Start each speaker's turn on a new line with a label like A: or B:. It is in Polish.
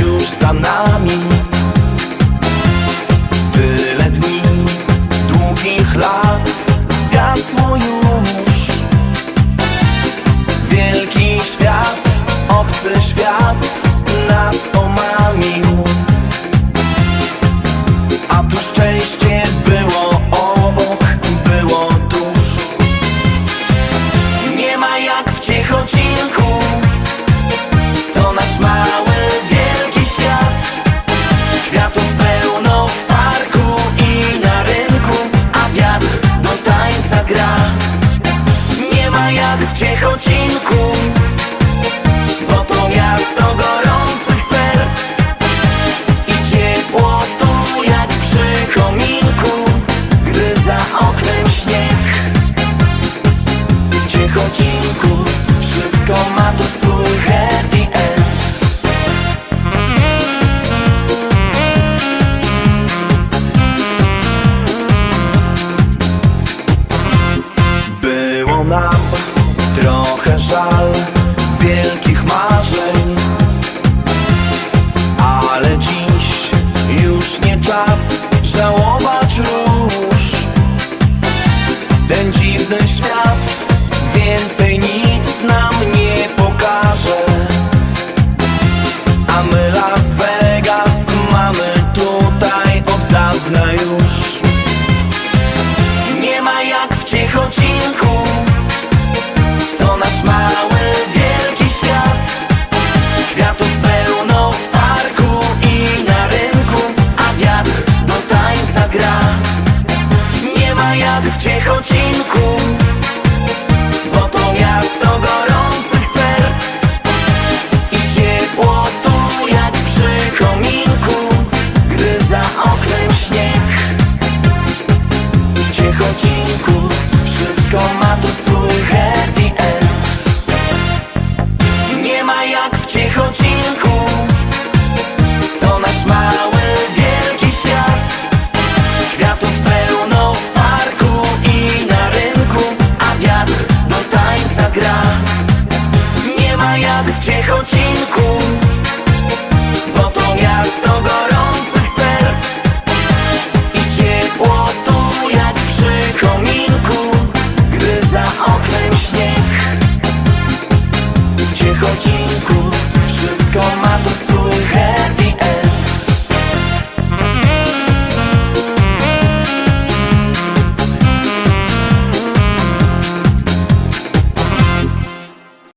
A: już za nami 邂逅金箍。ten dziwny świat. Więcej nic nam nie pokaże. A my Las Vegas mamy tutaj od dawna już. w ciechocinku jak w Ciechocinku. Bo to miasto gorących serc I ciepło tu jak przy kominku Gdy za oknem śnieg. W Ciechocinku wszystko ma tu